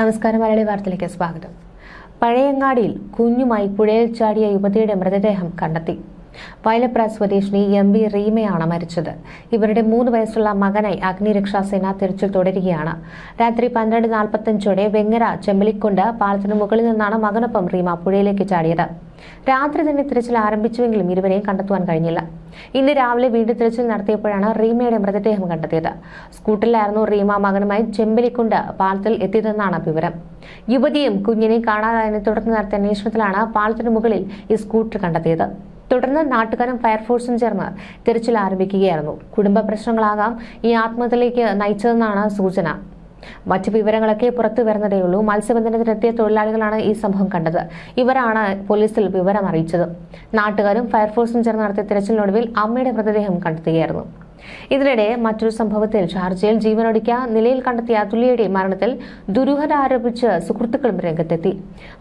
നമസ്കാരം മലയാളി വാർത്തയിലേക്ക് സ്വാഗതം. പഴയങ്ങാടിയിൽ കുഞ്ഞുമായി പുഴയിൽ ചാടിയ യുവതിയുടെ മൃതദേഹം കണ്ടെത്തി. വയലപ്ര സ്വദേശിനി എം വി റീമയാണ് മരിച്ചത്. ഇവരുടെ മൂന്ന് വയസ്സുള്ള മകനായി അഗ്നിരക്ഷാസേന തിരച്ചിൽ തുടരുകയാണ്. രാത്രി പന്ത്രണ്ട് നാൽപ്പത്തഞ്ചോടെ വെങ്ങര ചെമ്പലിക്കൊണ്ട് പാലത്തിന് മുകളിൽ നിന്നാണ് മകനൊപ്പം റീമ പുഴയിലേക്ക് ചാടിയത്. രാത്രി തന്നെ തിരച്ചിൽ ആരംഭിച്ചുവെങ്കിലും ഇരുവരെയും കണ്ടെത്തുവാൻ കഴിഞ്ഞില്ല. ഇന്ന് രാവിലെ വീണ്ടും തിരച്ചിൽ നടത്തിയപ്പോഴാണ് റീമയുടെ മൃതദേഹം കണ്ടെത്തിയത്. സ്കൂട്ടറിലായിരുന്നു റീമ മകനുമായി ചെമ്പലിക്കുണ്ട് പാലത്തിൽ എത്തിയതെന്നാണ് വിവരം. യുവതിയും കുഞ്ഞിനെയും കാണാതായതിനെ തുടർന്ന് നടത്തിയ അന്വേഷണത്തിലാണ് പാലത്തിന് മുകളിൽ ഈ സ്കൂട്ടർ കണ്ടെത്തിയത്. തുടർന്ന് നാട്ടുകാരും ഫയർഫോഴ്സും ചേർന്ന് തിരച്ചിൽ ആരംഭിക്കുകയായിരുന്നു. കുടുംബ പ്രശ്നങ്ങളാകാം ഈ ആത്മഹത്യയിലേക്ക് നയിച്ചതെന്നാണ് സൂചന. മറ്റു വിവരങ്ങളൊക്കെ പുറത്തു വരുന്നതേയുള്ളൂ മത്സ്യബന്ധനത്തിനെത്തിയ തൊഴിലാളികളാണ് ഈ സംഭവം കണ്ടത്. ഇവരാണ് പോലീസിൽ വിവരം അറിയിച്ചത് നാട്ടുകാരും ഫയർഫോഴ്സും ചേർന്ന് നടത്തിയ തിരച്ചിലിനൊടുവിൽ അമ്മയുടെ മൃതദേഹം കണ്ടെത്തുകയായിരുന്നു. ഇതിനിടെ മറ്റൊരു സംഭവത്തിൽ ഷാർജയിൽ ജീവനൊടുക്കിയ നിലയിൽ കണ്ടെത്തിയ അതുല്യയുടെ മരണത്തിൽ ദുരൂഹത ആരോപിച്ച് സുഹൃത്തുക്കളും രംഗത്തെത്തി.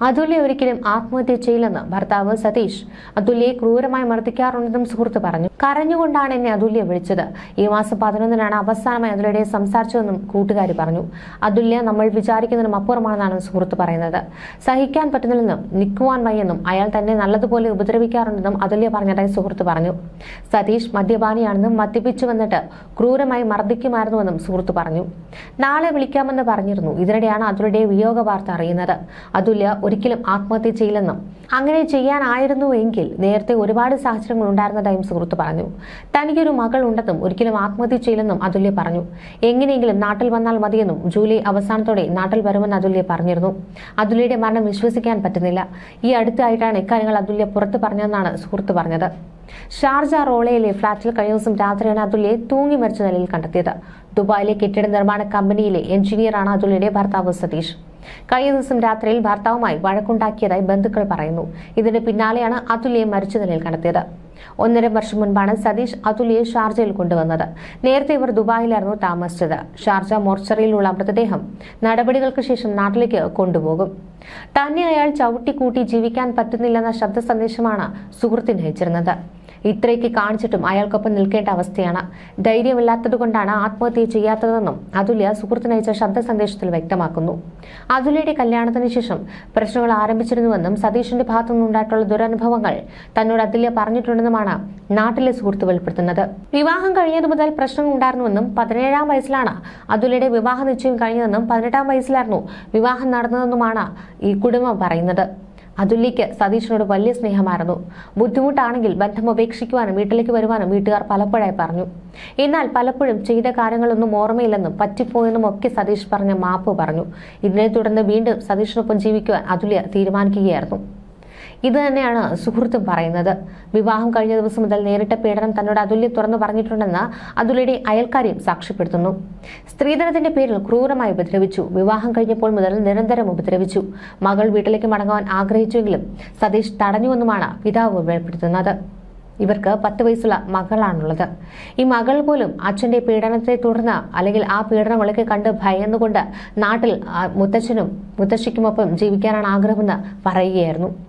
അതുല്യ ഒരിക്കലും ആത്മഹത്യ ചെയ്യില്ലെന്ന് ഭർത്താവ് സതീഷ് അതുല്യയെ ക്രൂരമായി മർദ്ദിക്കാറുണ്ടെന്നും സുഹൃത്ത് പറഞ്ഞു. കരഞ്ഞുകൊണ്ടാണ് എന്നെ അതുല്യ വിളിച്ചത്. ഈ മാസം പതിനൊന്നിനാണ് അവസാനമായി അതുല്യയുടെ സംസാരിച്ചതെന്നും കൂട്ടുകാരി പറഞ്ഞു. അതുല്യ നമ്മൾ വിചാരിക്കുന്നതിനും അപ്പുറമാണെന്നാണ് സുഹൃത്ത് പറയുന്നത്. സഹിക്കാൻ പറ്റുന്നില്ലെന്നും നിൽക്കുവാൻ വയ്യെന്നും അയാൾ തന്നെ നല്ലതുപോലെ ഉപദ്രവിക്കാറുണ്ടെന്നും അതുല്യ പറഞ്ഞതായി സുഹൃത്ത് പറഞ്ഞു. സതീഷ് മദ്യപാനിയാണെന്നും മദ്യപിച്ചു വന്നിട്ട് ക്രൂരമായി മർദ്ദിക്കുമായിരുന്നുവെന്നും സുഹൃത്ത് പറഞ്ഞു. നാളെ വിളിക്കാമെന്ന് പറഞ്ഞിരുന്നു. ഇതിനിടെയാണ് അതുലയുടെ വിയോഗ വാർത്ത അറിയുന്നത്. അതുല്യ ഒരിക്കലും ആത്മഹത്യ ചെയ്യില്ലെന്നും. അങ്ങനെ ചെയ്യാനായിരുന്നു എങ്കിൽ നേരത്തെ ഒരുപാട് സാഹചര്യങ്ങൾ ഉണ്ടായിരുന്നതായും സുഹൃത്ത് പറഞ്ഞു. തനിക്കൊരു മകൾ ഉണ്ടെന്നും ഒരിക്കലും ആത്മഹത്യ ചെയ്യില്ലെന്നും അതുല്യ പറഞ്ഞു. എങ്ങനെയെങ്കിലും നാട്ടിൽ വന്നാൽ മതിയെന്നും ജൂലൈ അവസാനത്തോടെ നാട്ടിൽ വരുമെന്ന് അതുല്യ പറഞ്ഞിരുന്നു. അതുല്യയുടെ മരണം വിശ്വസിക്കാൻ പറ്റുന്നില്ല. ഈ അടുത്തായിട്ടാണ് ഇക്കാര്യങ്ങൾ അതുല്യ പുറത്തു പറഞ്ഞതെന്നാണ് സുഹൃത്ത് പറഞ്ഞത്. ഷാർജ റോളയിലെ ഫ്ളാറ്റിൽ കഴിഞ്ഞ ദിവസം രാത്രിയാണ് അതുലിയെ തൂങ്ങി മരിച്ച നിലയിൽ കണ്ടെത്തിയത്. ദുബായിലെ കെട്ടിട നിർമ്മാണ കമ്പനിയിലെ എഞ്ചിനീയറാണ് അതുല്യയുടെ ഭർത്താവ് സതീഷ്. കഴിഞ്ഞ ദിവസം രാത്രിയിൽ ഭർത്താവുമായി വഴക്കുണ്ടാക്കിയതായി ബന്ധുക്കൾ പറയുന്നു. ഇതിന് പിന്നാലെയാണ് അതുല്യെ മരിച്ച നിലയിൽ കണ്ടെത്തിയത്. ഒന്നര വർഷം മുൻപാണ് സതീഷ് അതുല്യെ ഷാർജയിൽ കൊണ്ടുവന്നത്. നേരത്തെ ഇവർ ദുബായിലായിരുന്നു താമസിച്ചത്. ഷാർജ മോർച്ചറിയിലുള്ള മൃതദേഹം നടപടികൾക്ക് ശേഷം നാട്ടിലേക്ക് കൊണ്ടുപോകും. തന്നെ അയാൾ ചവിട്ടിക്കൂട്ടി ജീവിക്കാൻ പറ്റുന്നില്ലെന്ന ശബ്ദ സന്ദേശമാണ് സുഹൃത്തിന് അയച്ചിരുന്നത് ഇത്രയ്ക്ക് കാണിച്ചിട്ടും അയാൾക്കൊപ്പം നിൽക്കേണ്ട അവസ്ഥയാണ്. ധൈര്യമില്ലാത്തതുകൊണ്ടാണ് ആത്മഹത്യ ചെയ്യാത്തതെന്നും അതുല്യ സുഹൃത്തിനയച്ച ശബ്ദ സന്ദേശത്തിൽ വ്യക്തമാക്കുന്നു. അതുല്യയുടെ കല്യാണത്തിന് ശേഷം പ്രശ്നങ്ങൾ ആരംഭിച്ചിരുന്നുവെന്നും സതീഷിന്റെ ഭാഗത്തു നിന്നുണ്ടായിട്ടുള്ള ദുരനുഭവങ്ങൾ തന്നോട് അതുല്യ പറഞ്ഞിട്ടുണ്ടെന്നുമാണ് നാട്ടിലെ സുഹൃത്ത് വെളിപ്പെടുത്തുന്നത്. വിവാഹം കഴിഞ്ഞതു മുതൽ പ്രശ്നങ്ങൾ ഉണ്ടായിരുന്നുവെന്നും പതിനേഴാം വയസ്സിലാണ് അതുല്യയുടെ വിവാഹ നിശ്ചയം കഴിഞ്ഞതെന്നും പതിനെട്ടാം വയസ്സിലായിരുന്നു വിവാഹം നടന്നതെന്നുമാണ് ഈ കുടുംബം പറയുന്നത്. അതുല്യയ്ക്ക് സതീഷിനോട് വലിയ സ്നേഹമായിരുന്നു. ബുദ്ധിമുട്ടാണെങ്കിൽ ബന്ധം ഉപേക്ഷിക്കുവാനും വീട്ടിലേക്ക് വരുവാനും വീട്ടുകാർ പലപ്പോഴായി പറഞ്ഞു. എന്നാൽ പലപ്പോഴും ചെയ്ത കാര്യങ്ങളൊന്നും ഓർമ്മയില്ലെന്നും പറ്റിപ്പോയെന്നും ഒക്കെ സതീഷ് പറഞ്ഞ മാപ്പ് പറഞ്ഞു. ഇതിനെ തുടർന്ന് വീണ്ടും സതീഷിനൊപ്പം ജീവിക്കുവാൻ അതുല്യ തീരുമാനിക്കുകയായിരുന്നു. ഇത് തന്നെയാണ് സുഹൃത്തും പറയുന്നത്. വിവാഹം കഴിഞ്ഞ ദിവസം മുതൽ നേരിട്ട പീഡനം തന്നോട് അതുല്യ തുറന്നു പറഞ്ഞിട്ടുണ്ടെന്ന് അതുല്യയുടെ അയൽക്കാരെയും സാക്ഷ്യപ്പെടുത്തുന്നു. സ്ത്രീധനത്തിന്റെ പേരിൽ ക്രൂരമായി ഉപദ്രവിച്ചു. വിവാഹം കഴിഞ്ഞപ്പോൾ മുതൽ നിരന്തരം ഉപദ്രവിച്ചു. മകൾ വീട്ടിലേക്ക് മടങ്ങുവാൻ ആഗ്രഹിച്ചുവെങ്കിലും സതീഷ് തടഞ്ഞുവെന്നുമാണ് പിതാവ് വെളിപ്പെടുത്തുന്നത്. ഇവർക്ക് പത്ത് വയസ്സുള്ള മകളാണുള്ളത്. ഈ മകൾ പോലും അച്ഛന്റെ പീഡനത്തെ തുടർന്ന് അല്ലെങ്കിൽ ആ പീഡനം വിളക്കി കണ്ട് ഭയന്നുകൊണ്ട് നാട്ടിൽ മുത്തച്ഛനും മുത്തശ്ശിക്കുമൊപ്പം ജീവിക്കാനാണ് ആഗ്രഹമെന്ന് പറയുകയായിരുന്നു.